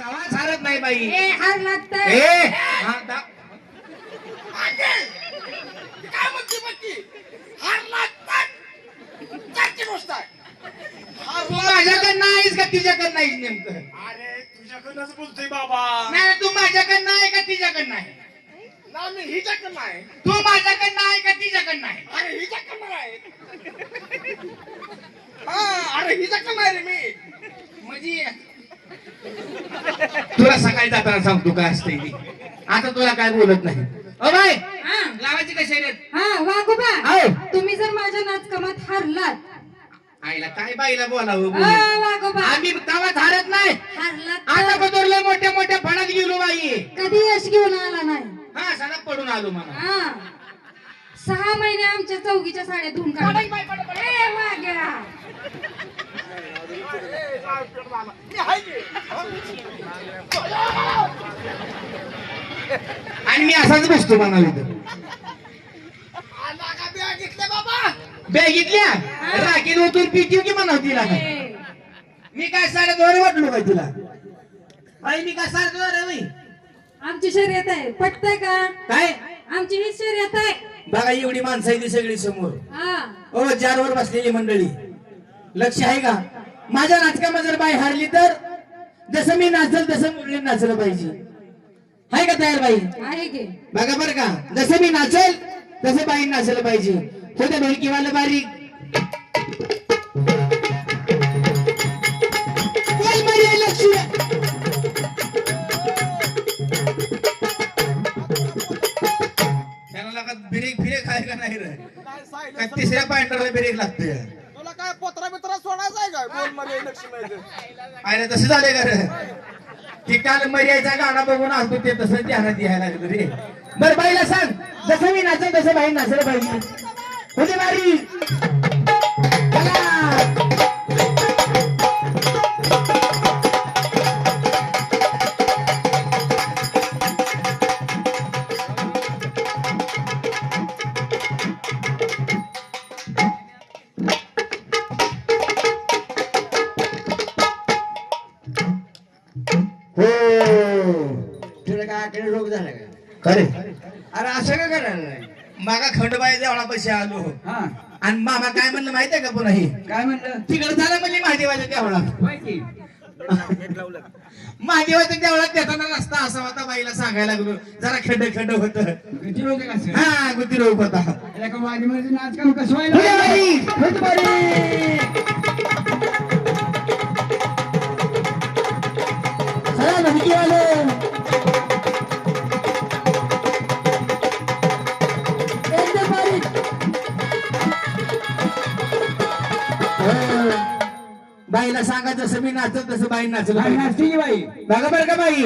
कवा झालत नाही बाई. ए हार लागतं ए हा, दा- काय म्हणते म्हणते हार लागतात गोष्ट आहे. हार तू माझ्याकडे नाहीस का तिच्याकडे नाहीस नेमकं? अरे तुझ्याकडनंच बोलतोय बाबा. नाही तू माझ्याकडे नाही का तिच्याकडे नाही? ना मी हिच्याकडं नाही. तू माझ्याकडे नाही का तिच्याकडे नाही? अरे हिच्याकडं आहे हा अरे हिच्याकडं नाही रे मी. म्हणजे तुला सकाळी जाताना सांगतो काय असते ती. आता तुला काय बोलत नाही. बाय. हा. लावायची कशी आहेत? हा वागोबा आओ. तुम्ही जर माझ्या नाचकामात हारलात. आईला काय बाईला बोलावं अ, आम्ही तवा धारत नाही. हारलात आता तर मोठ्या मोठ्या फणात गेलो बाई. कधी यश घेऊन आला नाही? हा सडक पडून आलो मला हा. सहा महिने आमच्या चौकीच्या साड्या धुवून. ए, वाग्या. मी आणि मी असाच बसतो म्हणाल बाबा बॅगीतल्या राखीत ओतून पिटीव की म्हणाव तिला मी काय साडे दोन वाटलो काय तिला? आई मी काय साडे दोन आहे बाई? आमची शर्यत आहे. पटतंय का? काय? आमची ही शर्यत आहे. बघा एवढी माणसं आहे ती सगळी समोर. हा. ओ वर बसलेली मंडळी. लक्ष आहे का? माझ्या नाटकामध्ये जर बाई हारली तर जसं मी नाचल तसं मुरली नाचलं पाहिजे. आहे का तयार बाई? आहे की? बघा बरं का जसं मी नाचल तसं बाई नाचलं पाहिजे. होते ढोलकीवाला बारीक. बोल बरी लक्ष. त्याला लगा ब्रेक ब्रेक आहे का नाही रे? तिसऱ्या पॉइंटरला ब्रेक लागतोय तुला काय पत्रा बित्रा सोडायचा आहे काय बोलमध्ये लक्ष्मी अरे तसं झालंय का रे? ते काल मर्याचा गाणं बघून असतो ते तसं ध्यानात यायला लागलं रे. बर बाईला सांग. जसं मी नाचल तसं बाई नाचलं पाहिजे. होते बारी. हो. तुला काय आकडे रोग झाला का? खरे. अरे असं का करायला नाही मागा खंडबाई देवळा पैसे आलो. हा. आणि मामा काय म्हणलं माहितीये का पुन्हा हे? काय म्हणलं? तिकडे झालं म्हणजे महादेवाच्या की. महादेवाच्या देवळात देताना रस्ता असा होता बाईला सांगायला लागलो जरा खड्ड खड्ड होत. किती रोग का सर हा गुती रोग होता. त्याला का नाच काम कसं बाई, बाई. बाईला सांगा जसं मी नाचत तसं बाई नाचलं काय. नाचते की बाई? बघा बरं का बाई.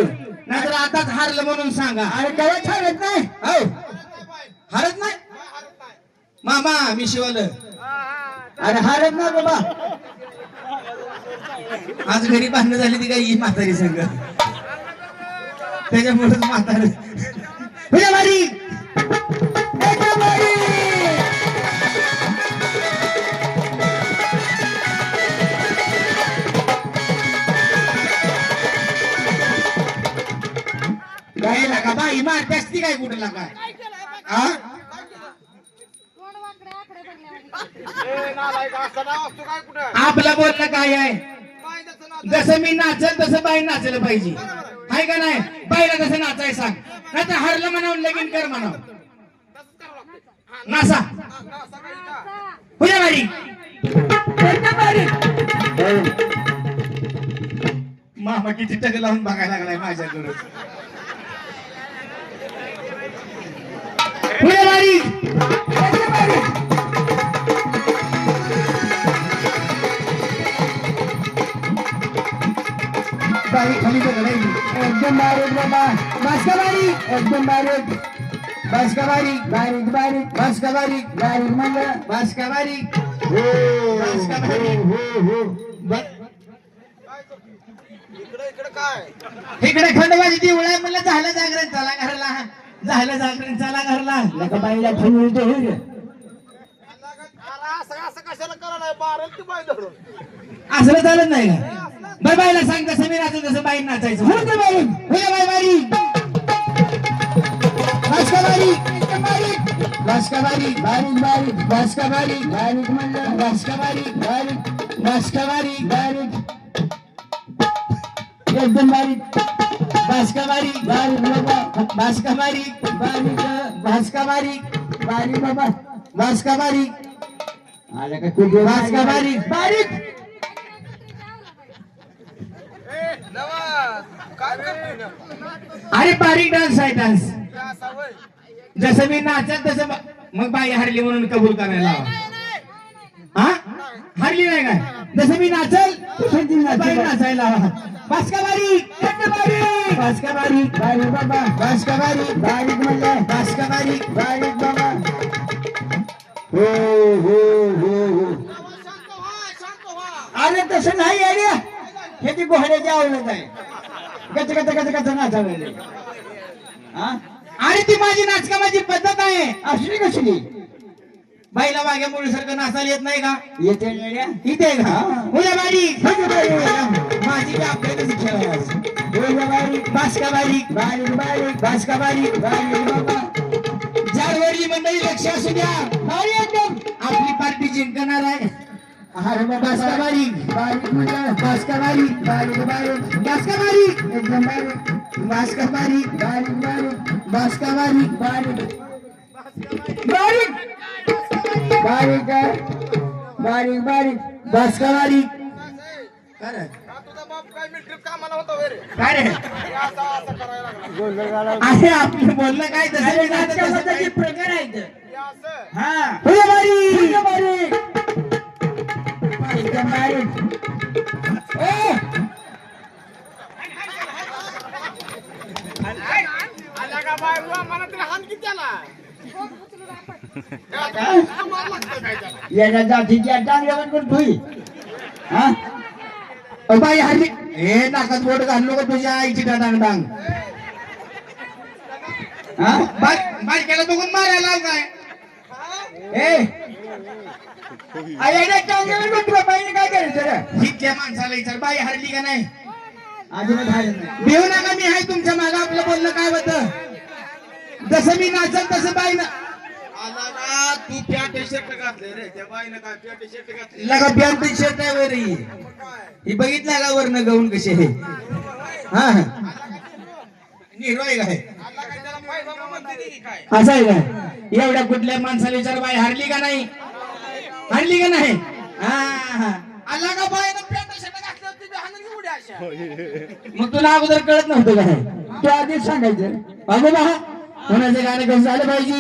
नाहीतर आताच हारलं म्हणून सांगा. अरे केव्हा छाडत नाही? हो. हारत नाही? मामा मी शिवलं. अरे हारत ना बाबा. आज घरी भांडणं झाली ती काही म्हातारी संघ त्याच्यामुळेच म्हातारी. काय लागा बाई मारतेस ती काय कुठं लागा? हा ए नालायक असा नाव असतो काय कुठं आपलं बोलणं काय आहे? जसं मी नाचल तसं बाई नाचलं पाहिजे. आहे का नाही? बाईला कसं नाचाय सांग. नाही तर हरलं म्हणावं लगीन कर म्हणावं. नासा. मामा किती टक लावून बघायला लागलाय माझ्याकडे. पुढे बारी बारी. बारी खाली बघायला एकदम बारीक बाबा. बस का बारी एकदम बारीक. बस का बारी बारीक बारीक. बस का बारी बारीक म्हणलं. बस का बारी हो बस का बारी हो हो. ब- काय? करतो? इकडे खंडोबाची देऊळ आहे म्हणलं झालं जागरण चला घरला. झालं जागरण चला घरला. नका बाईला ठेवून रे. अरे असं असं कशाला करायला बारल ती बाय धरून असलं चालत नाही का? बरं बाईला सांग जसं मी नाचतो तसं बाई नाचायचं. हो दे बाई? हो बाई बारी भास्का बारीक भास्का बारीक बारीक बारीक भास्का बारीक बारीक म्हणलं भास्का बारीक बारीक भास्का बारीक. बारीक एकदम बारीक. भास्का बारीक बारीक बाबा भास्का बारीक बारीक भास्का बारीक बारीक बाबा भास्का बारीक आलं का बारीक बारीक. अरे बारीक डान्स आहे डान्स. जसं मी नाचत तसं मग बाई हरली म्हणून कबूल करायला. हा? हरली नाही काय? जसं मी नाचल तसं ती नाचेल. बाई नाचायला लावा. बास्का बारीक कट्ट बारीक. भास्का बारीक बारीक बाबा. भास्का बारीक बारीक म्हणलं भास्का बारीक बारीक बाबा. हो हो हो हो. शांत व्हा शांत व्हा. अरे तसं नाही अरे ती घोड्याची आवडत आहे. गच गच गच गच नाचावले आणि ती माझी नाचका माझी पद्धत आहे. असली कसली? बाईला वाघ्या मुलीसारखं नाचायला येत नाही का? येते इथे का? उद्या बारीक माझी बी आपल्यालाच खेळ उद्या बारीक बासका बारीक बारीक बारीक बासका बारीक बारीक बाबा. जारवरली मंडळी लक्ष असू द्या. आपली पार्टी जिंकणार आहे. अरे बाबा बास्का बारीक बारीक म्हणलं भास्का बारीक बारीक बारीक बास्का बारीक एकदम बारीक बास्का बारीक बारीक बारीक भास्का बारीक बारीक बारीक बारीक आहे. बारीक बारीक बास्का बारीक का तुझा बाप काय मिलिटरीत कामाला होता वय रे काय रे हे असं असं करायला लागला आहे आपलं बोलणं काय तसं अरे मी नाचत तसं नाचकामाचे काय. प्रकार आहेत हे जातीच्या चांगल्या पण तुई हा अ बाई हरली हे नाकात बोट घालू का तुझ्या आईची डांग डांग हा बाई बायकेला बघून मारायला काय ए काय करायचं माणसाला विचार बाई हरली का नाही? अजिबात हालत नाही. भिवू नका मी आहे तुमच्या मागे आपलं बोलणं काय होतं? जसं मी नाचल तसं बाई ना तू पॅन्ट शर्ट घातले रे. त्या बाईनं काय पॅन्ट शर्ट घातले? लगा पॅन्ट शर्ट आहे वर. ही बघितलं का वरनं गाऊन कसे हे? हा निरो आहे काय? की असं आहे काय? एवढ्या कुठल्या माणसाला विचार बाई हरली का नाही? हरली का नाही? हा हा. आला का बाईनं पॅन्ट शर्ट घातले होते ते हाणून उड्या अशा. मग तुला अगोदर कळत नव्हतं काय तू आधीच सांगायचं. अगो बा कोणाचं गाणं कसं झालं पाहिजे?